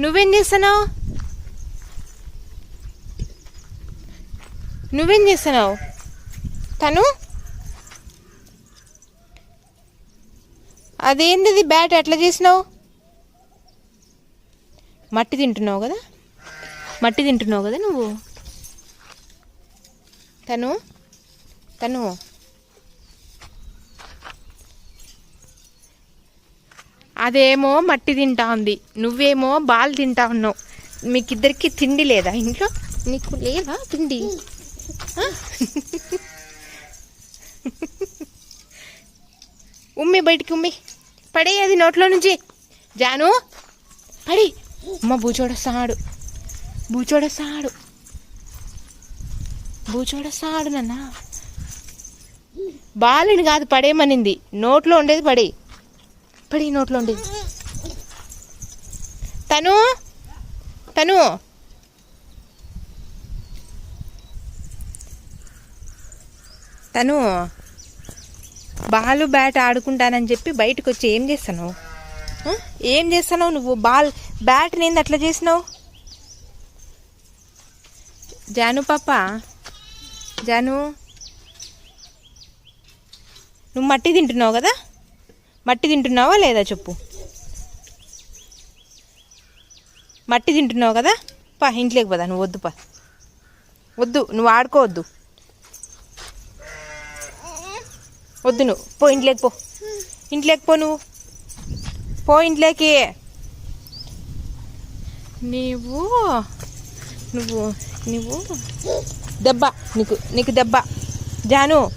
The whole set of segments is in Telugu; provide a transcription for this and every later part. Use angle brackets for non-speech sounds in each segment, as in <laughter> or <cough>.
నువ్వేం చేస్తున్నావు? నువ్వేం చేస్తున్నావు? తను? అదేంటిది బ్యాట్ ఎట్లా చేసినావు? మట్టి తింటున్నావు కదా? మట్టి తింటున్నావు కదా నువ్వు? తను? తను? అదేమో మట్టి తింటా ఉంది. నువ్వేమో బాల్ తింటా ఉన్నావు. మీకిద్దరికి తిండి లేదా ఇంట్లో? నీకు లేదా తిండి? ఉమ్మి బయటికి ఉమ్మి. పడే అది నోట్లో నుంచి. జాను పడి. అమ్మ బూచోడొస్తాడు. బూచోడొస్తాడు. బూచోడొస్తాడు నాన్న. బాలుని కాదు పడేయమనింది. నోట్లో ఉండేది పడే పడి నోట్లో ఉండేది? తను? తను? తను? బాలు బ్యాట్ ఆడుకుంటానని చెప్పి బయటకు వచ్చి ఏం చేస్తాను ఏం చేస్తున్నావు నువ్వు? బాల్ బ్యాట్ నేను అట్లా చేసినావు? జాను పాప? జాను? నువ్వు మట్టి తింటున్నావు కదా? మట్టి తింటున్నావా లేదా చెప్పు. మట్టి తింటున్నావు కదా? పా ఇంట్లోకి పదా నువ్వు వద్దు పా. వద్దు నువ్వు ఆడుకోవద్దు. వద్దు నువ్వు. పో ఇంట్లోకి పో. ఇంట్లోకి పో నువ్వు. పో ఇంట్లోకి. నీవు నువ్వు నువ్వు దెబ్బ నీకు నీకు దెబ్బ. జాను.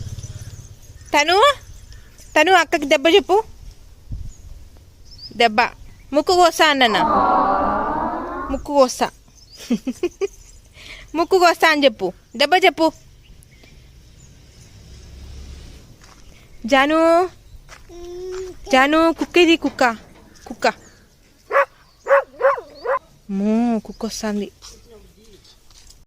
తను? తను అక్కకి దెబ్బ చెప్పు. దెబ్బ. ముక్కు కోస్తా అన్న ముక్కు కోస్తా ముక్కు కోస్తా <laughs> అని చెప్పు. దెబ్బ చెప్పు. జాను. జాను కుక్క ఇది కుక్క. కుక్క. మూ కుక్క వస్తుంది